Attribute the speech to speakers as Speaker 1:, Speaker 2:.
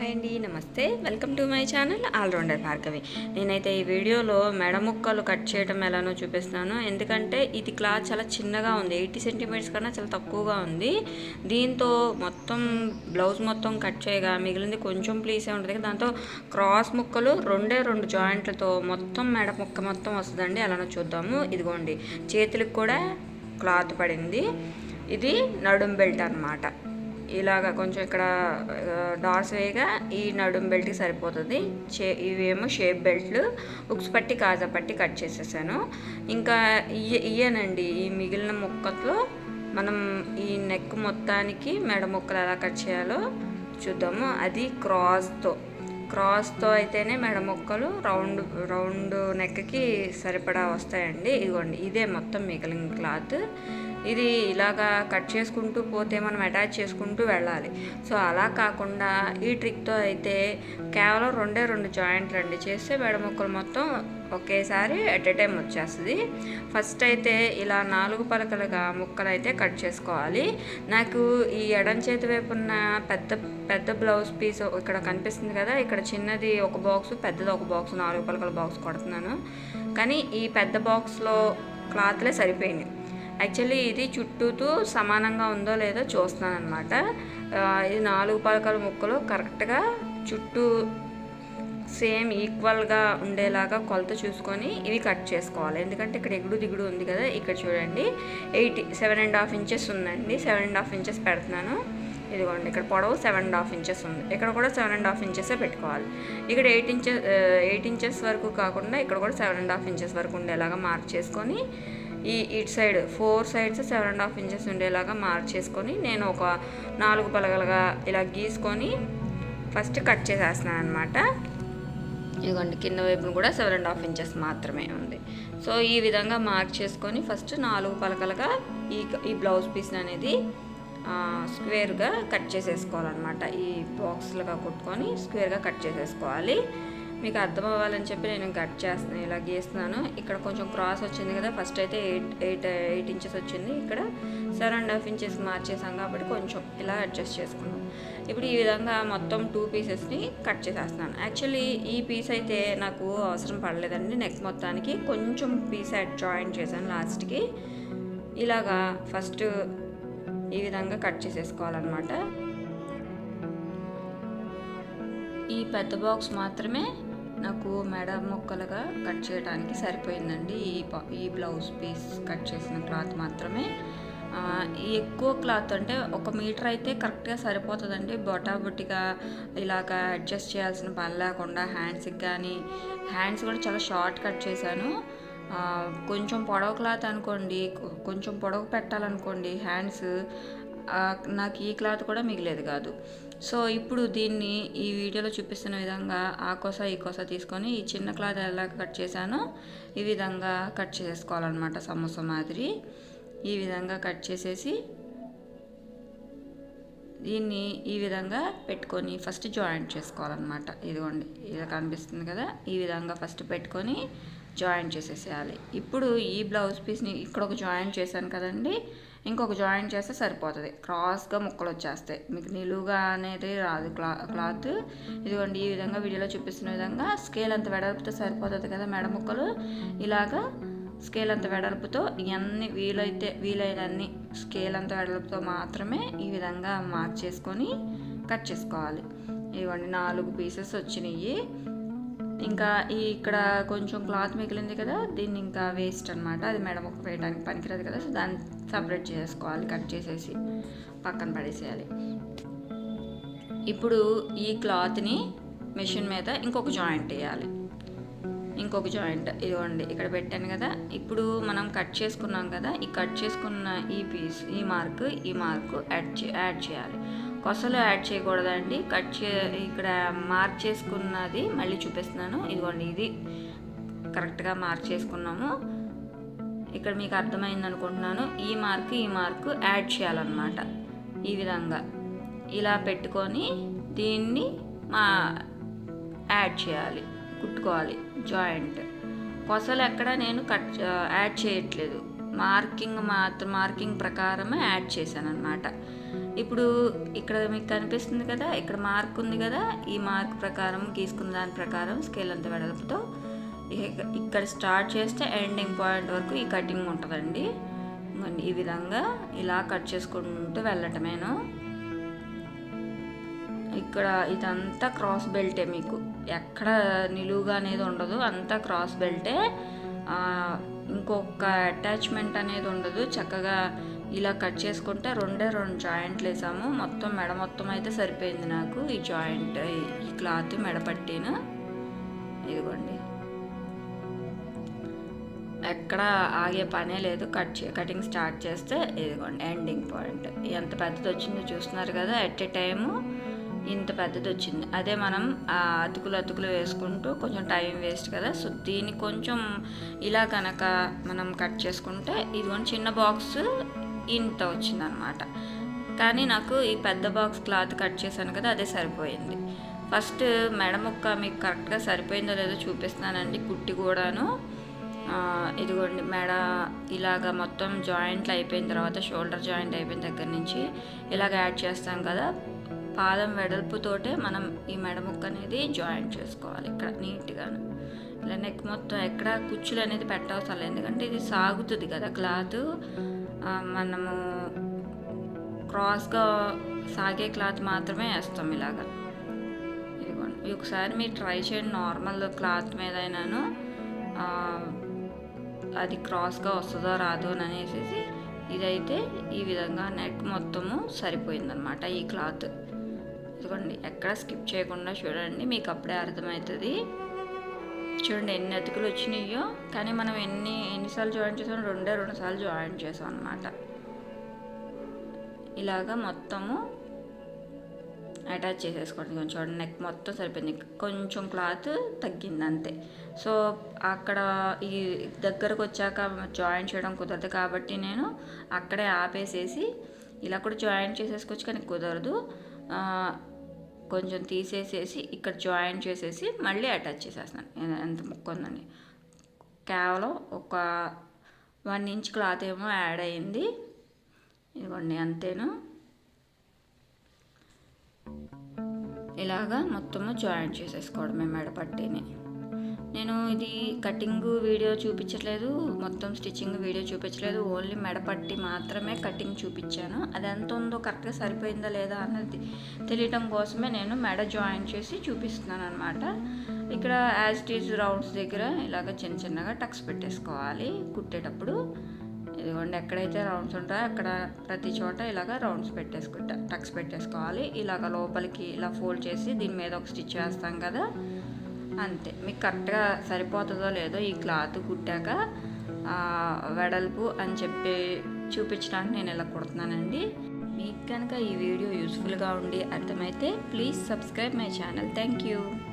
Speaker 1: Hi అండి నమస్తే. Welcome to my channel allrounder Bhargavi. నేనైతే ఈ వీడియోలో మెడ ముక్కలు కట్ చేయడం ఎలానో చూపిస్తున్నాను. ఎందుకంటే ఇది క్లాత్ చాలా చిన్నగా ఉంది. ఎయిటీ సెంటీమీటర్స్ కన్నా చాలా తక్కువగా ఉంది. దీంతో మొత్తం బ్లౌజ్ మొత్తం కట్ చేయగా మిగిలింది కొంచెం ప్లీసే ఉంటుంది. దాంతో క్రాస్ ముక్కలు రెండే రెండు జాయింట్లతో మొత్తం మెడ ముక్క మొత్తం వస్తుందండి. అలానో చూద్దాము. ఇదిగోండి. చేతులకు కూడా క్లాత్ పడింది. ఇది నడుం బెల్ట్ అన్నమాట. ఇలాగ కొంచెం ఇక్కడ డార్స్ వేయగా ఈ నడుం బెల్ట్కి సరిపోతుంది. చే ఇవేమో షేప్ బెల్ట్లు ఉక్స్ పట్టి కాజా పట్టి కట్ చేసేసాను. ఇంకా ఇయ ఇయ్యనండి ఈ మిగిలిన ముక్కతో మనం ఈ నెక్ మొత్తానికి మెడ ముక్కలు ఎలా కట్ చేయాలో చూద్దాము. అది క్రాస్తో క్రాస్తో అయితేనే మెడ ముక్కలు రౌండ్ రౌండ్ నెక్కి సరిపడా వస్తాయండి. ఇదిగోండి ఇదే మొత్తం మిగిలిన క్లాత్. ఇది ఇలాగా కట్ చేసుకుంటూ పోతే మనం అటాచ్ చేసుకుంటూ వెళ్ళాలి. సో అలా కాకుండా ఈ ట్రిక్తో అయితే కేవలం రెండే రెండు జాయింట్లు అండి. చేస్తే మెడ ముక్కలు మొత్తం ఒకేసారి ఎట్ ఎ టైం వచ్చేస్తుంది. ఫస్ట్ అయితే ఇలా నాలుగు పలకలుగా ముక్కలు అయితే కట్ చేసుకోవాలి. నాకు ఈ ఎడం చేతి వైపు ఉన్న పెద్ద పెద్ద బ్లౌజ్ పీస్ ఇక్కడ కనిపిస్తుంది కదా ఇక్కడ చిన్నది ఒక బాక్స్ పెద్దది ఒక బాక్స్ నాలుగు పలకల బాక్స్ కొడుతున్నాను. కానీ ఈ పెద్ద బాక్స్లో క్లాత్లే సరిపోయినాయి. యాక్చువల్లీ ఇది చుట్టూతో సమానంగా ఉందో లేదో చూస్తున్నాను అనమాట ఇది నాలుగు పలకల ముక్కలు కరెక్ట్గా చుట్టూ సేమ్ ఈక్వల్గా ఉండేలాగా కొలత చూసుకొని ఇవి కట్ చేసుకోవాలి. ఎందుకంటే ఇక్కడ ఎగుడు దిగుడు ఉంది కదా ఇక్కడ చూడండి. Eight seven and half inches ఉందండి. సెవెన్ అండ్ హాఫ్ ఇంచెస్ పెడుతున్నాను. ఇదిగోండి ఇక్కడ పొడవు సెవెన్ అండ్ హాఫ్ ఇంచెస్ ఉంది. ఇక్కడ కూడా సెవెన్ అండ్ హాఫ్ ఇంచెసే పెట్టుకోవాలి. ఇక్కడ ఎయిట్ ఇంచెస్ ఎయిట్ ఇంచెస్ వరకు కాకుండా ఇక్కడ కూడా సెవెన్ అండ్ హాఫ్ ఇంచెస్ వరకు ఉండేలాగా మార్క్ చేసుకొని ఈ ఇటు side four sides seven and half inches ఉండేలాగా మార్చేసుకొని నేను ఒక నాలుగు పలగలుగా ఇలా గీసుకొని ఫస్ట్ కట్ చేసేస్తున్నాను అనమాట ఇదిగోండి కింద వైపున కూడా సెవెన్ అండ్ హాఫ్ ఇంచెస్ మాత్రమే ఉంది. సో ఈ విధంగా మార్క్ చేసుకొని ఫస్ట్ నాలుగు పలకలుగా ఈ ఈ బ్లౌజ్ పీస్ అనేది స్క్వేర్గా కట్ చేసేసుకోవాలన్నమాట. ఈ బాక్స్లుగా కుట్టుకొని స్క్వేర్గా కట్ చేసేసుకోవాలి. మీకు అర్థం అవ్వాలని చెప్పి నేను కట్ చేస్తున్నాను ఇలా గీస్తున్నాను ఇక్కడ కొంచెం క్రాస్ వచ్చింది కదా ఫస్ట్ అయితే ఎయిట్ ఎయిట్ ఎయిట్ ఇంచెస్ వచ్చింది. ఇక్కడ సెవెన్ అండ్ హాఫ్ ఇంచెస్ మార్చేసాం కాబట్టి కొంచెం ఇలా అడ్జస్ట్ చేసుకున్నాం. ఇప్పుడు ఈ విధంగా మొత్తం టూ పీసెస్ని కట్ చేసేస్తున్నాను. యాక్చువల్లీ ఈ పీస్ అయితే నాకు అవసరం పడలేదండి. నెక్ మొత్తానికి కొంచెం పీస్ అడ్ జాయిన్ చేశాను లాస్ట్కి. ఇలాగా ఫస్ట్ ఈ విధంగా కట్ చేసేసుకోవాలన్నమాట. ఈ పెద్ద బాక్స్ మాత్రమే నాకు మెడ మొక్కలుగా కట్ చేయడానికి సరిపోయిందండి. ఈ ఈ బ్లౌజ్ పీస్ కట్ చేసిన క్లాత్ మాత్రమే. ఎక్కువ క్లాత్ అంటే ఒక మీటర్ అయితే కరెక్ట్గా సరిపోతుందండి. బొటాబొట్టిగా ఇలాగ అడ్జస్ట్ చేయాల్సిన పని లేకుండా హ్యాండ్స్కి కానీ హ్యాండ్స్ కూడా చాలా షార్ట్ కట్ చేశాను. కొంచెం పొడవు క్లాత్ అనుకోండి కొంచెం పొడవు పెట్టాలనుకోండి హ్యాండ్స్ నాకు ఈ క్లాత్ కూడా మిగిలేదు కాదు. సో ఇప్పుడు దీన్ని ఈ వీడియోలో చూపిస్తున్న విధంగా ఆ కోస ఈ కోస తీసుకొని ఈ చిన్న క్లాత్ ఎలా కట్ చేశానో ఈ విధంగా కట్ చేసుకోవాలన్నమాట సమోసా మాదిరి. ఈ విధంగా కట్ చేసేసి దీన్ని ఈ విధంగా పెట్టుకొని ఫస్ట్ జాయింట్ చేసుకోవాలన్నమాట. ఇదిగోండి ఇలా కనిపిస్తుంది కదా? ఈ విధంగా ఫస్ట్ పెట్టుకొని జాయింట్ చేసేసేయాలి. ఇప్పుడు ఈ బ్లౌజ్ పీస్ని ఇక్కడ ఒక జాయింట్ చేశాను కదండి. ఇంకొక జాయింట్ చేస్తే సరిపోతుంది. క్రాస్గా ముక్కలు వచ్చేస్తాయి. మీకు నిలువుగా అనేది రాదు. క్లా క్లాత్ ఇదిగోండి ఈ విధంగా వీడియోలో చూపిస్తున్న విధంగా స్కేల్ అంత వెడల్పుతో సరిపోతుంది కదా మెడ ముక్కలు. ఇలాగా స్కేల్ అంత వెడల్పుతో ఇవన్నీ వీలైతే వీలైనన్ని స్కేల్ అంత వెడల్పుతో మాత్రమే ఈ విధంగా మార్క్ చేసుకొని కట్ చేసుకోవాలి. ఇవ్వండి నాలుగు పీసెస్ వచ్చినాయి. ఇంకా ఈ ఇక్కడ కొంచెం క్లాత్ మిగిలింది కదా దీన్ని ఇంకా వేస్ట్ అనమాట అది మేడం ఒక వేయడానికి పనికిరాదు కదా సో దాన్ని సపరేట్ చేసుకోవాలి కట్ చేసేసి పక్కన పడేసేయాలి. ఇప్పుడు ఈ క్లాత్ని మెషిన్ మీద ఇంకొక జాయింట్ వేయాలి. ఇంకొక జాయింట్ ఇదిగోండి ఇక్కడ పెట్టాను కదా. ఇప్పుడు మనం కట్ చేసుకున్నాం కదా ఈ కట్ చేసుకున్న ఈ పీస్ ఈ మార్క్ ఈ మార్క్ యాడ్ చే యాడ్ చేయాలి. కొసలు యాడ్ చేయకూడదండి. కట్ చే ఇక్కడ మార్క్ చేసుకున్నది మళ్ళీ చూపిస్తున్నాను. ఇదిగోండి ఇది కరెక్ట్గా మార్క్ చేసుకున్నాము. ఇక్కడ మీకు అర్థమైంది అనుకుంటున్నాను. ఈ మార్క్ ఈ మార్క్ యాడ్ చేయాలన్నమాట. ఈ విధంగా ఇలా పెట్టుకొని దీన్ని మా యాడ్ చేయాలి. కుట్టుకోవాలి. జాయింట్. కొసలు ఎక్కడ నేను కట్ యాడ్ చేయట్లేదు. మార్కింగ్ మాత్రం మార్కింగ్ ప్రకారమే యాడ్ చేశాను అనమాట ఇప్పుడు ఇక్కడ మీకు కనిపిస్తుంది కదా ఇక్కడ మార్క్ ఉంది కదా ఈ మార్క్ ప్రకారం గీసుకున్న దాని ప్రకారం స్కేల్ అంత వెడల్పుతో ఇక్కడ స్టార్ట్ చేస్తే ఎండింగ్ పాయింట్ వరకు ఈ కటింగ్ ఉంటుందండి. ఈ విధంగా ఇలా కట్ చేసుకుంటూ వెళ్ళటమేను. ఇక్కడ ఇదంతా క్రాస్ బెల్టే మీకు. ఎక్కడ నిలువుగా అనేది ఉండదు అంతా క్రాస్ బెల్టే. ఇంకొక అటాచ్మెంట్ అనేది ఉండదు. చక్కగా ఇలా కట్ చేసుకుంటే రెండే రెండు జాయింట్లు వేసాము. మొత్తం మెడ మొత్తం అయితే సరిపోయింది నాకు. ఈ జాయింట్ ఈ క్లాత్ మెడ పట్టిన. ఇదిగోండి. ఎక్కడ ఆగే పనే లేదు. కట్ చే కటింగ్ స్టార్ట్ చేస్తే ఇదిగోండి ఎండింగ్ పాయింట్ ఎంత పెద్దది వచ్చిందో చూస్తున్నారు కదా ఎట్ ఏ టైము ఇంత పెద్దది వచ్చింది అదే మనం ఆ అతుకులు అతుకులు వేసుకుంటూ కొంచెం టైం వేస్ట్ కదా. సో దీన్ని కొంచెం ఇలా కనుక మనం కట్ చేసుకుంటే ఇదిగోండి చిన్న బాక్స్ ఇంత వచ్చింది అనమాట కానీ నాకు ఈ పెద్ద బాక్స్ క్లాత్ కట్ చేశాను కదా అదే సరిపోయింది. ఫస్ట్ మెడ ముక్క మీకు కరెక్ట్గా సరిపోయిందో లేదో చూపిస్తున్నానండి కుట్టి కూడాను. ఇదిగోండి మెడ ఇలాగ మొత్తం జాయింట్లు అయిపోయిన తర్వాత షోల్డర్ జాయింట్ అయిపోయిన దగ్గర నుంచి ఇలాగ యాడ్ చేస్తాం కదా. పాదం వెడల్పుతోటే మనం ఈ మెడ ముక్క అనేది జాయింట్ చేసుకోవాలి ఇక్కడ నీట్గాను. ఇలా నెక్ మొత్తం ఎక్కడ కుచ్చులు అనేది పెట్టవసరం ఎందుకంటే ఇది సాగుతుంది కదా క్లాత్. మనము క్రాస్గా సాగే క్లాత్ మాత్రమే వేస్తాం ఇలాగా. ఇదిగోండి. ఒకసారి మీరు ట్రై చేయండి నార్మల్ క్లాత్ మీద అయినాను. అది క్రాస్గా వస్తుందో రాదో అని అనేసి ఇదైతే ఈ విధంగా నెక్ మొత్తము సరిపోయిందనమాట ఈ క్లాత్. ఇదిగోండి ఎక్కడ స్కిప్ చేయకుండా చూడండి మీకు అప్పుడే అర్థమవుతుంది. చూడండి ఎన్ని అతుకులు వచ్చినాయో కానీ మనం ఎన్ని ఎన్నిసార్లు జాయిన్ చేసాం రెండే రెండు సార్లు జాయిన్ చేసాం అనమాట ఇలాగా మొత్తము అటాచ్ చేసేసుకోండి కొంచెం. చూడండి నెక్ మొత్తం సరిపోయింది. కొంచెం క్లాత్ తగ్గింది అంతే సో అక్కడ ఈ దగ్గరకు వచ్చాక జాయిన్ చేయడం కుదరదు కాబట్టి నేను అక్కడే ఆపేసేసి ఇలా కూడా జాయిన్ చేసేసుకోవచ్చు కానీ కుదరదు. కొంచెం తీసేసేసి ఇక్కడ జాయిన్ చేసేసి మళ్ళీ అటాచ్ చేసేస్తాను ఎంత ముక్క ఉందని కేవలం ఒక వన్ ఇంచ్ క్లాత్ ఏమో యాడ్ అయింది. ఇదిగోండి అంతేను? ఇలాగా మొత్తము జాయింట్ చేసేసుకోవడమే మెడపట్టిని నేను ఇది కటింగ్ వీడియో చూపించట్లేదు మొత్తం స్టిచ్చింగ్ వీడియో చూపించలేదు ఓన్లీ మెడపట్టి మాత్రమే కటింగ్ చూపించాను. అది ఎంత ఉందో కరెక్ట్గా సరిపోయిందా లేదా అన్నది తెలియటం కోసమే నేను మెడ జాయిన్ చేసి చూపిస్తున్నాను అనమాట ఇక్కడ యాజ్ టీజ్ రౌండ్స్ దగ్గర ఇలాగ చిన్న చిన్నగా టక్స్ పెట్టేసుకోవాలి కుట్టేటప్పుడు. ఇదిగోండి ఎక్కడైతే రౌండ్స్ ఉంటాయో అక్కడ ప్రతి చోట ఇలాగ రౌండ్స్ పెట్టేసుకుంటా టక్స్ పెట్టేసుకోవాలి. ఇలాగ లోపలికి ఇలా ఫోల్డ్ చేసి దీని మీద ఒక స్టిచ్ వేస్తాం కదా. అంతే. మీకు కరెక్ట్గా సరిపోతుందో లేదో ఈ క్లాత్ కుట్టాక వెడల్పు అని చెప్పి చూపించడానికి నేను ఇలా కుడుతున్నానండి. మీకు కనుక ఈ వీడియో యూస్ఫుల్గా ఉండి అర్థమైతే please subscribe my channel. Thank you.